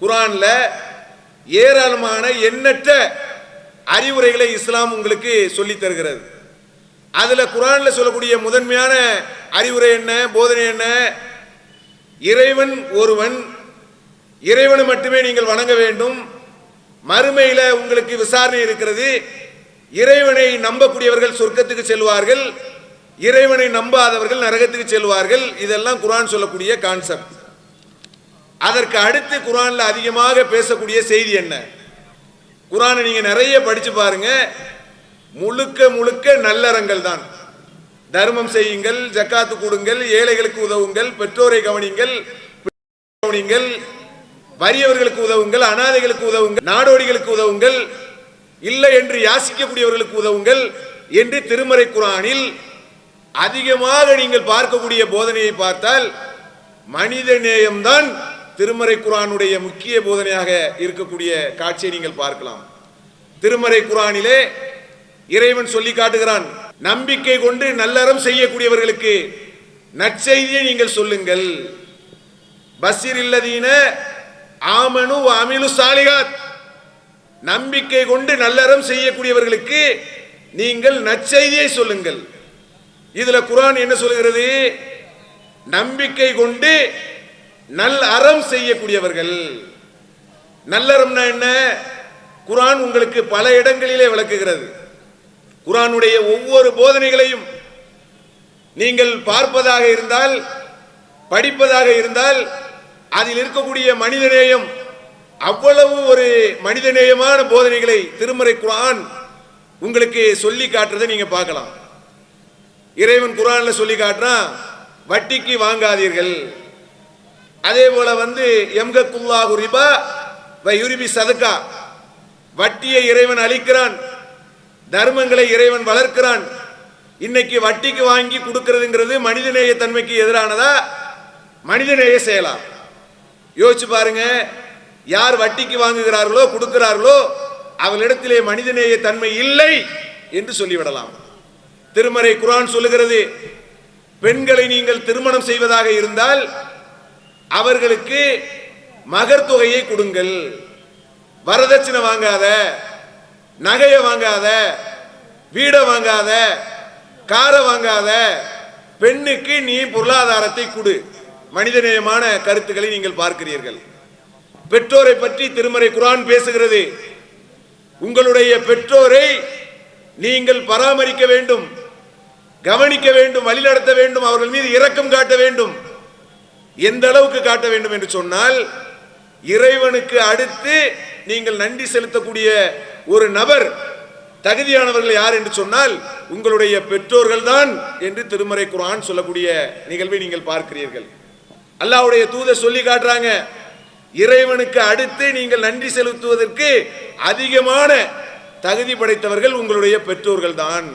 குரான்ல ஏராளமான எண்ணற்ற அறிவுரைகளை இஸ்லாம் உங்களுக்கு சொல்லித் தருகிறது. அதுல குரான்ல சொல்லக்கூடிய முதன்மையான அறிவுரை என்ன போதனை என்ன? இறைவன் ஒருவன் இறைவனை மட்டுமே நீங்கள் வணங்க வேண்டும். மறுமையில் உங்களுக்கு விசாரணை இருக்கிறது. இறைவனை நம்பக்கூடியவர்கள் சொர்க்கத்துக்கு செல்வார்கள். இறைவனை நம்பாதவர்கள் நரகத்துக்கு செல்வார்கள். இதெல்லாம் குரான் சொல்லக்கூடிய கான்செப்ட் அதற்கு அடுத்து குரானில் அதிகமாக பேசக்கூடிய செய்தி என்ன? குரானை நீங்க நிறைய படிச்சு பாருங்க. முழுக்க முழுக்க நல்லறங்கள் தான். தர்மம் செய்யுங்கள் ஜக்காத்து கொடுங்கள் ஏழைகளுக்கு உதவுங்கள் பெற்றோரை கவனிங்கள் கவனிங்கள் வறியவர்களுக்கு உதவுங்கள் அனாதைகளுக்கு உதவுங்கள் நாடோடிகளுக்கு உதவுங்கள் இல்லை என்று யாசிக்கக்கூடியவர்களுக்கு உதவுங்கள் என்று திருமறை குரானில் அதிகமாக நீங்கள் பார்க்கக்கூடிய போதனையை பார்த்தால் மனித நேயம்தான் திருமறை குரானுடைய முக்கிய போதனையாக இருக்கக்கூடிய காட்சியை நீங்கள் பார்க்கலாம். திருமறை குரானிலே இறைவன் சொல்லி காட்டுகிறான் நம்பிக்கை கொண்டு நல்லறம் செய்யக்கூடியவர்களுக்கு நற்செய்தியை நீங்கள் சொல்லுங்கள். பசிர் இல்லதீன ஆமனு அமிலு சாலிகாத். நம்பிக்கை கொண்டு நல்லறம் செய்யக்கூடியவர்களுக்கு நீங்கள் நற்செய்தியை சொல்லுங்கள். இதுல குரான் என்ன சொல்கிறது நம்பிக்கை கொண்டு நல் அறம் செய்யக்கூடியவர்கள். நல்லறம்னா என்ன? குரான் உங்களுக்கு பல இடங்களிலே விளக்குகிறது. குரானுடைய ஒவ்வொரு போதனைகளையும் நீங்கள் பார்ப்பதாக இருந்தால் படிப்பதாக இருந்தால் அதில் இருக்கக்கூடிய மனிதநேயம் அவ்வளவு ஒரு மனிதநேயமான போதனைகளை திருமறை குரான் உங்களுக்கு சொல்லி காட்டுறதை நீங்க பார்க்கலாம். இறைவன் குரான்ல சொல்லி காட்டுறான் வட்டிக்கு வாங்காதீர்கள். அதே போல வந்து எம்கக்குல்லாஹு ரிபா வ யுரிபி சதுக்கா. வட்டியை இறைவன் அளிக்கிறான். தர்மங்களை இறைவன் வளர்க்கிறான். இன்னைக்கு வட்டிக்கு வாங்கி கொடுக்கறதுங்கிறது மனிதநேய தன்மைக்கு எதிரானதா? மனிதநேய செயலா? யோசிச்சு பாருங்க. யார் வட்டிக்கு வாங்குகிறார்களோ கொடுக்கிறார்களோ அவளிடத்திலே மனிதநேய தன்மை இல்லை என்று சொல்லிவிடலாம். திருமறை குரான் சொல்லுகிறது பெண்களை நீங்கள் திருமணம் செய்வதாக இருந்தால் அவர்களுக்கு மகர் தொகையை கொடுங்கள். வரதட்சணை வாங்காத நகையை வாங்காத வீடை வாங்காத காரை வாங்காத பெண்ணுக்கு நீ பொருளாதாரத்தை கொடு. மனிதநேயமான கருத்துக்களை நீங்கள் பார்க்கிறீர்கள். பெற்றோரை பற்றி திருமறை குரான் பேசுகிறது. உங்களுடைய பெற்றோரை நீங்கள் பராமரிக்க வேண்டும் கவனிக்க வேண்டும் வழிநடத்த வேண்டும் அவர்கள் மீது இரக்கம் காட்ட வேண்டும். எந்த அளவுக்கு காட்ட வேண்டும் என்று சொன்னால் இறைவனுக்கு அடுத்து நீங்கள் நன்றி செலுத்தக்கூடிய ஒரு நபர் தகுதியானவர்கள் யார் என்று சொன்னால் உங்களுடைய பெற்றோர்கள் தான் என்று திருமறை குரான் சொல்லக்கூடிய நிகழ்வை நீங்கள் பார்க்கிறீர்கள். அல்லாஹ்வுடைய தூதர் சொல்லி காட்டுறாங்க இறைவனுக்கு அடுத்து நீங்கள் நன்றி செலுத்துவதற்கு அதிகமான தகுதி படைத்தவர்கள் உங்களுடைய பெற்றோர்கள் தான்